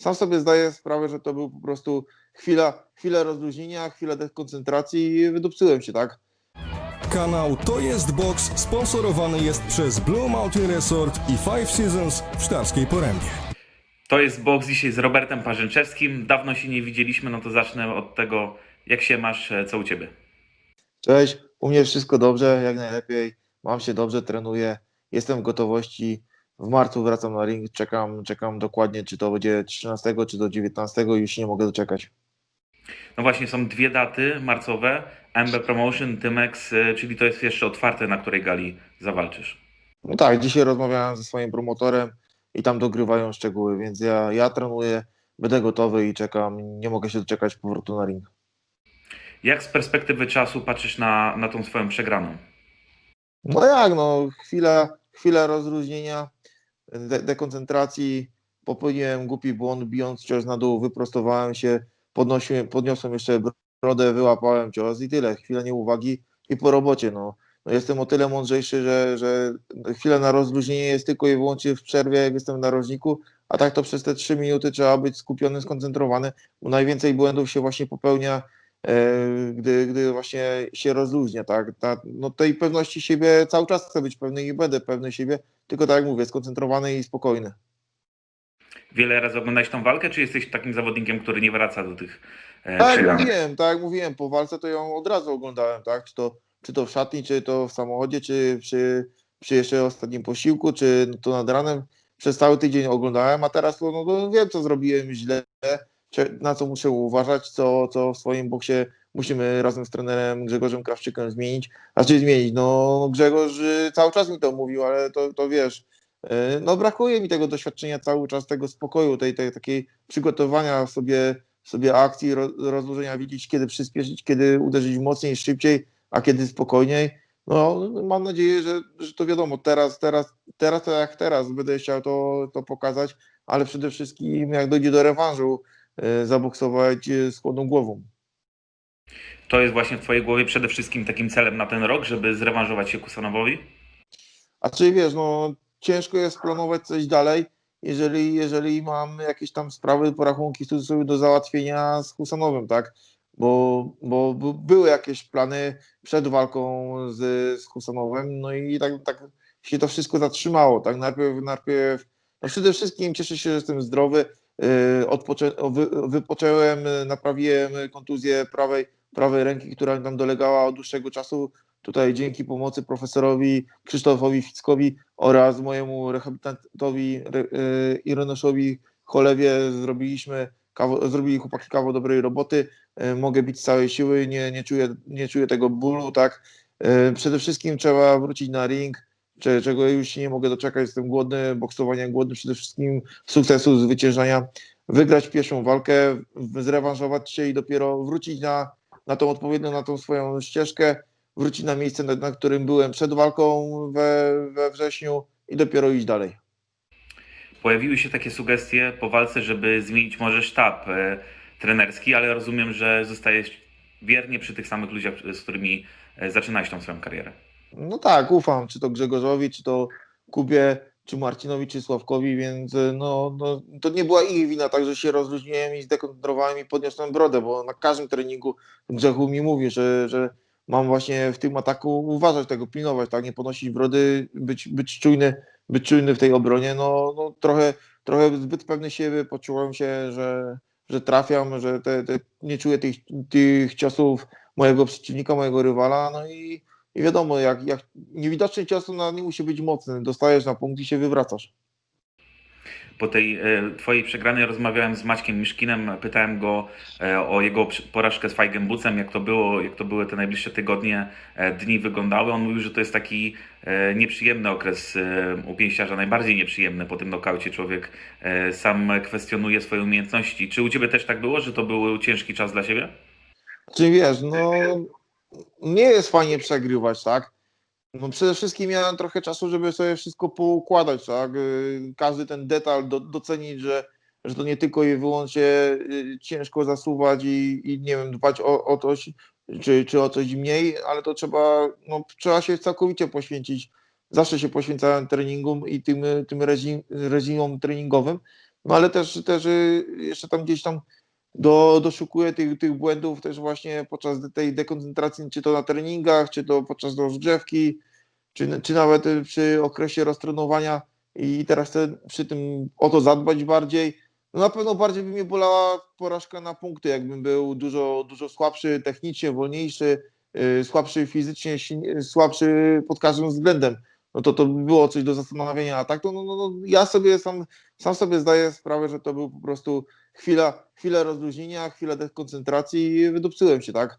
sam sobie zdaję sprawę, że to był po prostu chwila, chwila rozluźnienia, chwila dekoncentracji i wydupcyłem się, tak? Kanał To Jest Box sponsorowany jest przez Blue Mountain Resort i Five Seasons w Sztarskiej Porębie. To jest box dzisiaj z Robertem Parzęczewskim. Dawno się nie widzieliśmy, no to zacznę od tego, jak się masz, e, co u ciebie. Cześć, u mnie wszystko dobrze, jak najlepiej. Mam się dobrze, trenuję. Jestem w gotowości. W marcu wracam na ring. Czekam, czekam dokładnie, czy to będzie 13, czy do 19. Już nie mogę doczekać. No właśnie, są dwie daty marcowe. MB Promotion, Tymex, e, czyli to jest jeszcze otwarte, na której gali zawalczysz. No tak, dzisiaj rozmawiałem ze swoim promotorem i tam dogrywają szczegóły, więc ja, ja trenuję, będę gotowy i czekam. Nie mogę się doczekać powrotu na ring. Jak z perspektywy czasu patrzysz na, na tą swoją przegraną? No jak, no chwila, chwila rozluźnienia, de dekoncentracji, popełniłem głupi błąd, bijąc cios na dół, wyprostowałem się, podnosiłem, podniosłem jeszcze brodę, wyłapałem cios i tyle, chwila nieuwagi i po robocie, no. no jestem o tyle mądrzejszy, że, że chwila na rozluźnienie jest tylko i wyłącznie w przerwie, jak jestem w narożniku, a tak to przez te trzy minuty trzeba być skupiony, skoncentrowany, bo najwięcej błędów się właśnie popełnia gdy, gdy właśnie się rozluźnia, tak? Ta, no tej pewności siebie cały czas chcę być pewny i będę pewny siebie, tylko tak jak mówię, skoncentrowany i spokojny. Wiele razy oglądałeś tą walkę, czy jesteś takim zawodnikiem, który nie wraca do tych e, Tak mówiłem, tak jak mówiłem, po walce to ją od razu oglądałem, tak? Czy to, czy to w szatni, czy to w samochodzie, czy przy, przy jeszcze ostatnim posiłku, czy to nad ranem. Przez cały tydzień oglądałem, a teraz no, to wiem, co zrobiłem źle, na co muszę uważać, co, co w swoim boksie musimy razem z trenerem Grzegorzem Krawczykiem zmienić. Znaczy zmienić, no Grzegorz y, cały czas mi to mówił, ale to, to wiesz, y, no brakuje mi tego doświadczenia cały czas, tego spokoju, tej, tej takiej przygotowania sobie, sobie akcji, ro, rozłożenia widzieć, kiedy przyspieszyć, kiedy uderzyć mocniej, szybciej, a kiedy spokojniej. No, mam nadzieję, że, że to wiadomo, teraz, teraz, teraz to jak teraz będę chciał to, to pokazać, ale przede wszystkim jak dojdzie do rewanżu, zaboksować y, z chłodną głową. To jest właśnie w twojej głowie przede wszystkim takim celem na ten rok, żeby zrewanżować się Kusanowowi? A czy wiesz, no ciężko jest planować coś dalej, jeżeli, jeżeli mam jakieś tam sprawy, porachunki sobie do załatwienia z Husanowym, tak? Bo, bo b- były jakieś plany przed walką z, z Husanowem, no i tak, tak się to wszystko zatrzymało, tak? Najpierw, najpierw no przede wszystkim cieszę się, że jestem zdrowy, wy, wypocząłem, yy, naprawiłem kontuzję prawej, prawej ręki, która nam dolegała od dłuższego czasu, tutaj dzięki pomocy profesorowi Krzysztofowi Fickowi oraz mojemu rehabilitantowi Re- y, Irenoszowi Cholewie zrobiliśmy, kawał, zrobili chłopaki kawał dobrej roboty, Y, mogę bić z całej siły, nie, nie, czuję, nie czuję tego bólu, tak. Y, Przede wszystkim trzeba wrócić na ring, czego już nie mogę doczekać, jestem głodny, boksowania głodny, przede wszystkim sukcesu, zwyciężania, wygrać pierwszą walkę, zrewanżować się i dopiero wrócić na, na tą odpowiednią, na tą swoją ścieżkę, wrócić na miejsce, na, na którym byłem przed walką we, we wrześniu i dopiero iść dalej. Pojawiły się takie sugestie po walce, żeby zmienić może sztab e, trenerski, ale rozumiem, że zostajesz wiernie przy tych samych ludziach, z którymi e, zaczynałeś tą swoją karierę. No tak, ufam, czy to Grzegorzowi, czy to Kubie, czy Marcinowi, czy Sławkowi, więc y, no, no, to nie była ich wina, także się rozluźniłem i zdekoncentrowałem i podniosłem brodę, bo na każdym treningu Grzechu mi mówi, że, że mam właśnie w tym ataku uważać tego, pilnować, tak, nie podnosić brody, być, być czujny, być czujny w tej obronie, no, no trochę, trochę zbyt pewny siebie, poczułem się, że, że trafiam, że te, te, nie czuję tych, tych ciosów mojego przeciwnika, mojego rywala, no i i wiadomo, jak, jak niewidoczny cios na nie musi być mocny. Dostajesz na punkt i się wywracasz. Po tej e, twojej przegranej rozmawiałem z Maćkiem Miszkinem, pytałem go e, o jego porażkę z Feigenbucem, jak to było, jak to były te najbliższe tygodnie, e, dni wyglądały. On mówił, że to jest taki e, nieprzyjemny okres e, u pięściarza, najbardziej nieprzyjemny po tym nokaucie. Człowiek e, sam kwestionuje swoje umiejętności. Czy u ciebie też tak było, że to był ciężki czas dla siebie? Czy wiesz, no nie jest fajnie przegrywać, tak? No przede wszystkim miałem trochę czasu, żeby sobie wszystko poukładać, tak? Y, Każdy ten detal do, docenić, że, że to nie tylko i wyłącznie y, ciężko zasuwać i, i nie wiem, dbać o, o coś, czy, czy o coś mniej, ale to trzeba, no, trzeba się całkowicie poświęcić. Zawsze się poświęcałem treningom i tym, tym rezim, treningowym. no ale też, też y, jeszcze tam gdzieś tam do, doszukuję tych, tych błędów też właśnie podczas tej dekoncentracji, czy to na treningach, czy to podczas rozgrzewki, czy, czy nawet y, przy okresie roztrenowania i teraz chcę przy tym o to zadbać bardziej. No na pewno bardziej by mnie bolała porażka na punkty, jakbym był dużo, dużo słabszy technicznie, wolniejszy, yy, słabszy fizycznie, słabszy pod każdym względem. No to to by było coś do zastanowienia, a tak to no, no, no, ja sobie sam, sam sobie zdaję sprawę, że to był po prostu chwila, chwila rozluźnienia, chwila dekoncentracji i wydupcyłem się, tak?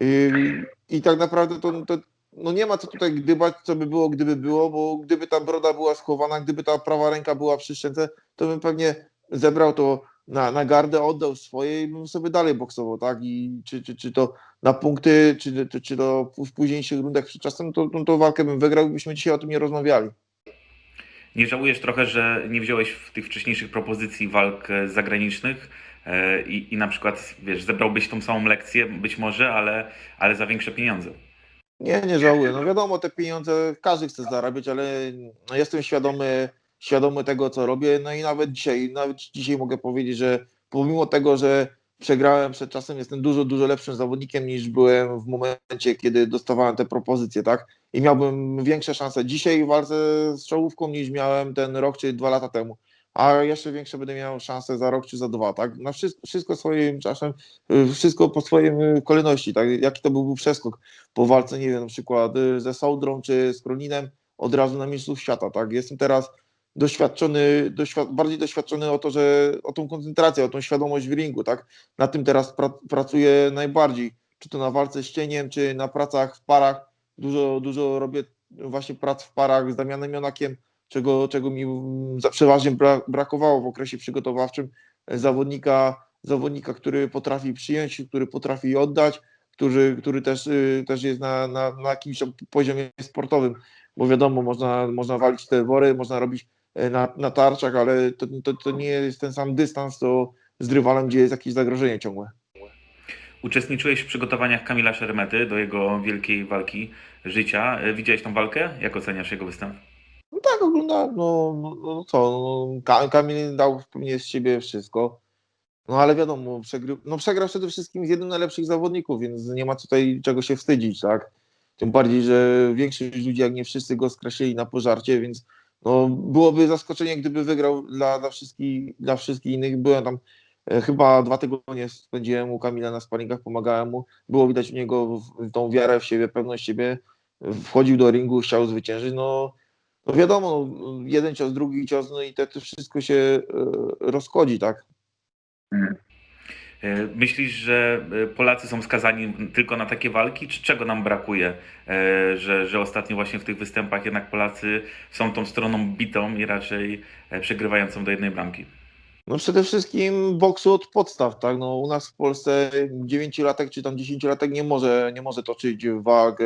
Yy, I tak naprawdę to, to no nie ma co tutaj gdybać, co by było, gdyby było, bo gdyby ta broda była schowana, gdyby ta prawa ręka była przy szczęce, to bym pewnie zebrał to na, na gardę, oddał swoje i bym sobie dalej boksował, tak? I czy, czy, czy to na punkty, czy, czy, czy to w późniejszych rundach przed czasem, to, to, to walkę bym wygrał i byśmy dzisiaj o tym nie rozmawiali. Nie żałujesz trochę, że nie wziąłeś w tych wcześniejszych propozycji walk e, zagranicznych e, i, i na przykład, wiesz, zebrałbyś tą samą lekcję być może, ale, ale za większe pieniądze. Nie, nie żałuję. No wiadomo, te pieniądze każdy chce zarabiać, ale no jestem świadomy, świadomy tego, co robię. No i nawet dzisiaj, nawet dzisiaj mogę powiedzieć, że pomimo tego, że przegrałem przed czasem, jestem dużo, dużo lepszym zawodnikiem niż byłem w momencie, kiedy dostawałem te propozycje, tak? I miałbym większe szanse dzisiaj w walce z czołówką niż miałem ten rok czy dwa lata temu. A jeszcze większe będę miał szanse za rok czy za dwa, tak? Na wszystko, wszystko swoim czasem, y, wszystko po swojej y, kolejności, tak? Jaki to byłby przeskok po walce, nie wiem, na przykład y, ze Sołdrą czy z Kroninem od razu na mistrzów świata, tak? Jestem teraz doświadczony, doświad bardziej doświadczony o to, że o tą koncentrację, o tą świadomość w ringu, tak? Na tym teraz pra pracuję najbardziej, czy to na walce z cieniem, czy na pracach w parach. Dużo, dużo robię właśnie prac w parach z Damianem Jonakiem, czego, czego mi przeważnie bra brakowało w okresie przygotowawczym zawodnika, zawodnika, który potrafi przyjąć, który potrafi oddać, który, który też, y, też jest na, na, na jakimś poziomie sportowym, bo wiadomo, można, można walić te wory, można robić na, na tarczach, ale to, to, to nie jest ten sam dystans, to z rywalem, gdzie jest jakieś zagrożenie ciągłe. Uczestniczyłeś w przygotowaniach Kamila Szermety do jego wielkiej walki życia. E, Widziałeś tą walkę? Jak oceniasz jego występ? No tak, oglądałem, no, no, no co, no, Ka- Kamil dał pewnie z siebie wszystko, no ale wiadomo, przegry, no, przegrał przede wszystkim z jednym z najlepszych zawodników, więc nie ma tutaj czego się wstydzić, tak? Tym bardziej, że większość ludzi, jak nie wszyscy, go skreślili na pożarcie, więc no, byłoby zaskoczenie, gdyby wygrał dla, dla, wszystkich, dla wszystkich innych. Byłem tam e, chyba dwa tygodnie spędziłem u Kamila na sparingach, pomagałem mu. Było widać u niego w- tą wiarę w siebie, pewność siebie. Wchodził do ringu, chciał zwyciężyć. No, no wiadomo, no, jeden cios, drugi cios, no i to, to wszystko się e, rozchodzi, tak? E, Myślisz, że e, Polacy są skazani tylko na takie walki, czy czego nam brakuje? E, Że, że ostatnio właśnie w tych występach jednak Polacy są tą stroną bitą i raczej e, przegrywającą do jednej bramki. No przede wszystkim boksu od podstaw, tak? No u nas w Polsce dziewięciolatek czy tam dziesięciolatek nie może, nie może toczyć walk e,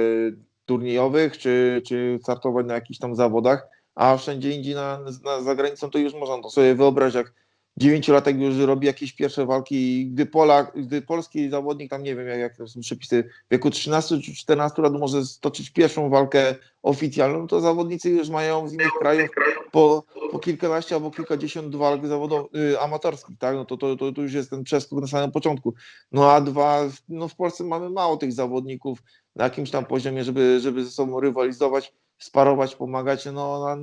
turniejowych czy, czy startować na jakichś tam zawodach, a wszędzie indziej na, na, za granicą to już można to sobie wyobrazić, jak dziewięciolatek już robi jakieś pierwsze walki i gdy Polak, gdy polski zawodnik tam nie wiem jak, jak są przepisy w wieku 13 czy 14 lat może stoczyć pierwszą walkę oficjalną, to zawodnicy już mają z innych krajów po, po kilkanaście albo kilkadziesiąt walk zawodowych, amatorskich, tak? No to, to, to, to już jest ten przeskok na samym początku. No a dwa, no w Polsce mamy mało tych zawodników na jakimś tam poziomie, żeby, żeby ze sobą rywalizować, sparować, pomagać. No,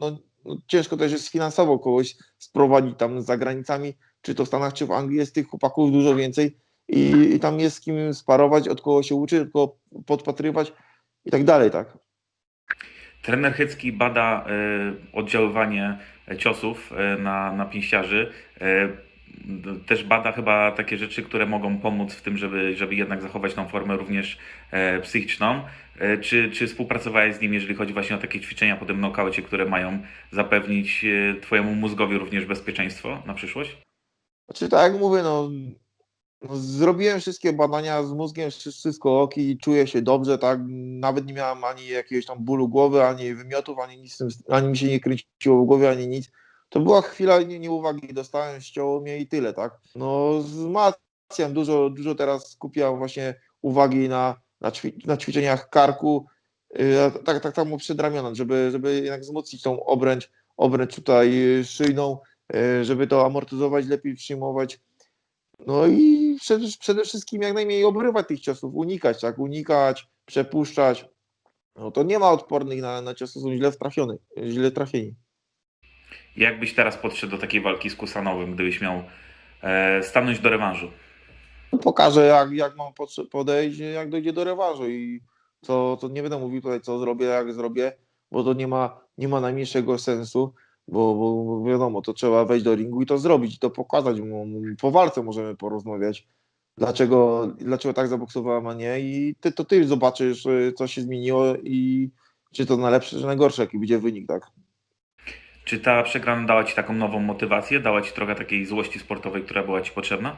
no, no, ciężko też jest finansowo kogoś sprowadzić tam za granicami, czy to w Stanach, czy w Anglii jest tych chłopaków dużo więcej i, i tam jest z kim sparować, od kogo się uczyć, kogo podpatrywać i tak dalej, tak? Trener Chycki bada e, oddziaływanie ciosów e, na, na pięściarzy. D- Też bada chyba takie rzeczy, które mogą pomóc w tym, żeby, żeby jednak zachować tą formę również e, psychiczną. E, Czy, czy współpracowałeś z nim, jeżeli chodzi właśnie o takie ćwiczenia po tym nokaucie, które mają zapewnić e, Twojemu mózgowi również bezpieczeństwo na przyszłość? Znaczy tak jak mówię, no, no zrobiłem wszystkie badania z mózgiem, wszy- wszystko ok i czuję się dobrze, tak, nawet nie miałem ani jakiegoś tam bólu głowy, ani wymiotów, ani nic, ani mi się nie kręciło w głowie, ani nic. To była chwila nie- nieuwagi, dostałem, ścięło mnie i tyle, tak. No wzmacniam dużo, dużo teraz skupiam właśnie uwagi na, na, ćwi, na ćwiczeniach karku, yy, tak, tak samo przed ramionami, żeby, żeby jednak wzmocnić tą obręcz, obręcz tutaj yy, szyjną, e, żeby to amortyzować, lepiej przyjmować. No i przede, przede wszystkim jak najmniej obrywać tych ciosów, unikać, tak, unikać, przepuszczać. No to nie ma odpornych na, na ciosy, są źle trafione, źle trafieni. Jak byś teraz podszedł do takiej walki z Kusanowym, gdybyś miał e, stanąć do rewanżu? Pokażę jak, jak mam podejść, jak dojdzie do rewanżu i co, to nie będę mówił tutaj co zrobię, jak zrobię, bo to nie ma, nie ma najmniejszego sensu, bo, bo wiadomo, to trzeba wejść do ringu i to zrobić, i to pokazać, po walce możemy porozmawiać, dlaczego, dlaczego tak zaboksowałem, a nie i ty, to ty zobaczysz, y, co się zmieniło i czy to na lepsze, czy na gorsze, jaki będzie wynik, tak. Czy ta przegrana dała Ci taką nową motywację? Dała Ci trochę takiej złości sportowej, która była Ci potrzebna?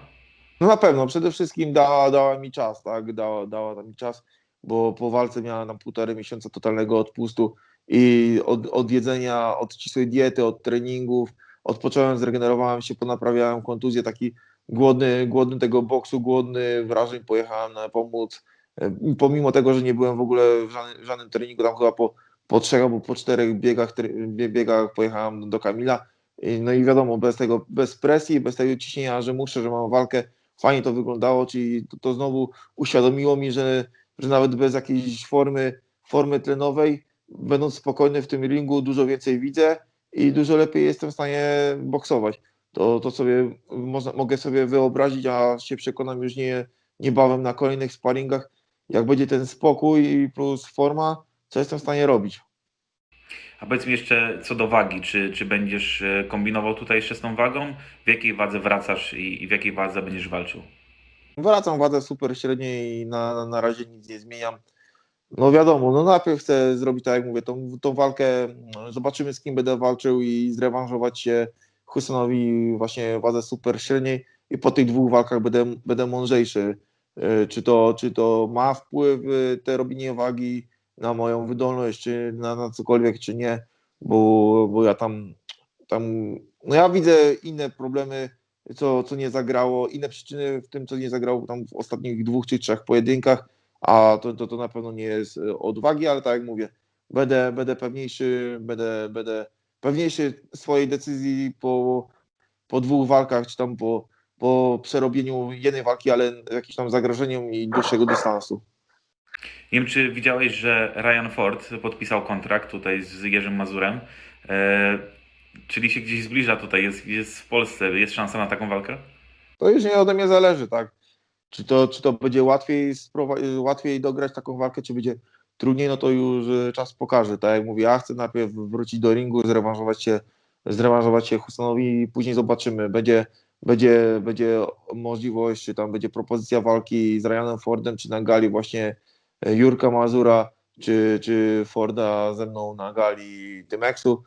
No na pewno, przede wszystkim dała, dała mi czas, tak, dała, dała mi czas, bo po walce miałem tam półtorej miesiąca totalnego odpustu i od, od jedzenia, od ścisłej diety, od treningów, odpocząłem, zregenerowałem się, ponaprawiałem kontuzję, taki głodny, głodny tego boksu, głodny wrażeń, pojechałem na pomóc, E, pomimo tego, że nie byłem w ogóle w żadnym, w żadnym treningu, tam chyba po, po trzech albo po czterech biegach, biegach pojechałem do Kamila, I- no i wiadomo, bez tego, bez presji, bez tego ciśnienia, że muszę, że mam walkę, fajnie to wyglądało, czyli to, to znowu uświadomiło mi, że, że nawet bez jakiejś formy, formy tlenowej, będąc spokojny w tym ringu, dużo więcej widzę i dużo lepiej jestem w stanie boksować. To, to sobie można, mogę sobie wyobrazić, a się przekonam już nie, niebawem na kolejnych sparingach, jak będzie ten spokój plus forma, co jestem w stanie robić. A powiedz mi jeszcze co do wagi, czy, czy będziesz e, kombinował tutaj jeszcze z tą wagą? W jakiej wadze wracasz i, i w jakiej wadze będziesz walczył? Wracam wadze super średniej i na, na, na razie nic nie zmieniam. No wiadomo, no najpierw chcę zrobić tak jak mówię, tą, tą walkę, no, zobaczymy z kim będę walczył i zrewanżować się Husanowi właśnie wadze super średniej i po tych dwóch walkach będę, będę mądrzejszy, E, czy to, czy to ma wpływ e, te robienie wagi na moją wydolność, czy na, na cokolwiek, czy nie, bo, bo ja tam, tam, no ja widzę inne problemy, co, co nie zagrało, inne przyczyny w tym, co nie zagrało tam w ostatnich dwóch czy trzech pojedynkach, a to, to, to na pewno nie jest e, odwagi, ale tak jak mówię, będę, będę pewniejszy, będę, będę pewniejszy swojej decyzji po, po dwóch walkach, czy tam po, po przerobieniu jednej walki, ale jakimś tam zagrożeniem i dłuższego dystansu. Nie wiem, czy widziałeś, że Ryan Ford podpisał kontrakt tutaj z Jerzym Mazurem, e, czyli się gdzieś zbliża tutaj, jest, jest w Polsce, jest szansa na taką walkę? To już nie ode mnie zależy, tak? Czy to, czy to będzie łatwiej, łatwiej dograć taką walkę, czy będzie trudniej, no to już e, czas pokaże. Tak jak mówię, ja chcę najpierw wrócić do ringu, zrewanżować się, zrewanżować się Husanowi i później zobaczymy. Będzie, będzie, będzie możliwość, czy tam będzie propozycja walki z Ryanem Fordem, czy na gali właśnie Jurka Mazura, czy, czy Forda ze mną na gali Tymexu.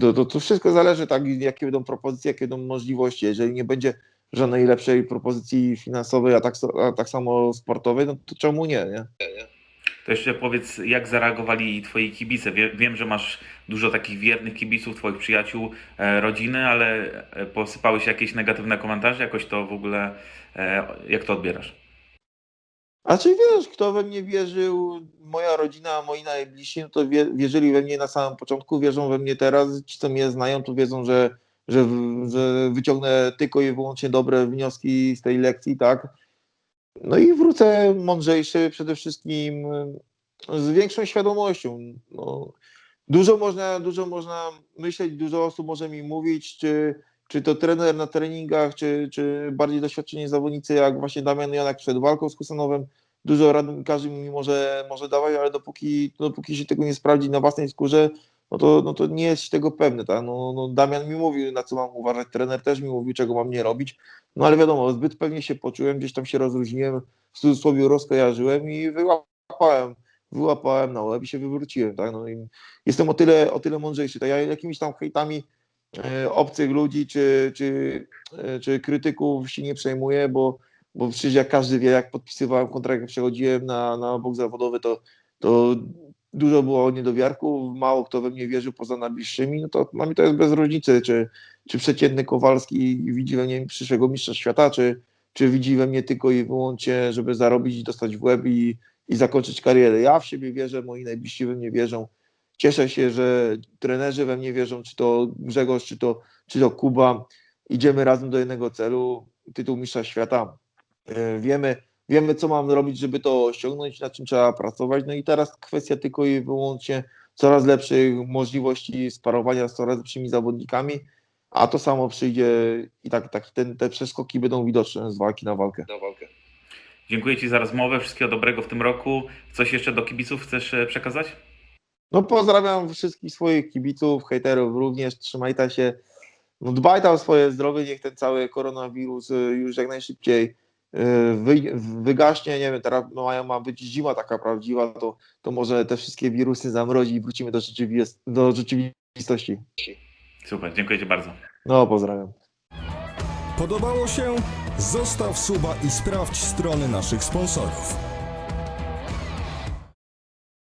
To, to, to wszystko zależy, tak, jakie będą propozycje, jakie będą możliwości. Jeżeli nie będzie żadnej lepszej propozycji finansowej, a tak, a tak samo sportowej, no to czemu nie, nie? To jeszcze powiedz, jak zareagowali twoi kibice? Wie, wiem, że masz dużo takich wiernych kibiców, twoich przyjaciół, e, rodziny, ale e, posypały się jakieś negatywne komentarze? Jakoś to w ogóle, e, jak to odbierasz? A czy wiesz, kto we mnie wierzył, moja rodzina, moi najbliżsi, no to wie, wierzyli we mnie na samym początku, wierzą we mnie teraz. Ci, co mnie znają, to wiedzą, że, że, że wyciągnę tylko i wyłącznie dobre wnioski z tej lekcji, tak? No i wrócę mądrzejszy, przede wszystkim y, z większą świadomością. No, dużo, można, dużo można myśleć, dużo osób może mi mówić, czy, czy to trener na treningach, czy, czy bardziej doświadczeni zawodnicy, jak właśnie Damian Janak przed walką z Kusanowem. Dużo rad każdy mi może, może dawać, ale dopóki, dopóki się tego nie sprawdzi na własnej skórze, no to, no to nie jest się tego pewny. Tak? No, no Damian mi mówił, na co mam uważać, trener też mi mówił, czego mam nie robić. No ale wiadomo, zbyt pewnie się poczułem, gdzieś tam się rozróżniłem, w cudzysłowie rozkojarzyłem i wyłapałem, wyłapałem na łeb i się wywróciłem. Tak? No i jestem o tyle, o tyle mądrzejszy. Tak? Ja jakimiś tam hejtami obcych ludzi czy, czy, e, czy krytyków się nie przejmuję, bo, bo przecież jak każdy wie, jak podpisywałem kontrakt, jak przechodziłem na, na bok zawodowy, to, to dużo było niedowiarków, mało kto we mnie wierzył poza najbliższymi, no to dla to jest bez różnicy, czy, czy przeciętny Kowalski widzi we mnie przyszłego mistrza świata, czy, czy widzi we mnie tylko i wyłącznie, żeby zarobić i dostać w łeb i, i zakończyć karierę. Ja w siebie wierzę, moi najbliżsi we mnie wierzą cieszę się, że trenerzy we mnie wierzą, czy to Grzegorz, czy to, czy to Kuba. Idziemy razem do jednego celu, tytuł mistrza świata. E, Wiemy, wiemy, co mamy robić, żeby to osiągnąć, nad czym trzeba pracować. No i teraz kwestia tylko i wyłącznie coraz lepszych możliwości sparowania z coraz lepszymi zawodnikami, a to samo przyjdzie i tak, tak ten, te przeskoki będą widoczne z walki na walkę. Dziękuję Ci za rozmowę, wszystkiego dobrego w tym roku. Coś jeszcze do kibiców chcesz e, przekazać? No pozdrawiam wszystkich swoich kibiców, hejterów również, trzymajcie się, no dbaj tam o swoje zdrowie, niech ten cały koronawirus y, już jak najszybciej y, wy, wygaśnie, nie wiem, teraz no, ma, ma być zima taka prawdziwa, to, to może te wszystkie wirusy zamrozi i wrócimy do, rzeczywist- do rzeczywistości. Super, dziękuję Ci bardzo. No pozdrawiam. Podobało się? Zostaw suba i sprawdź strony naszych sponsorów.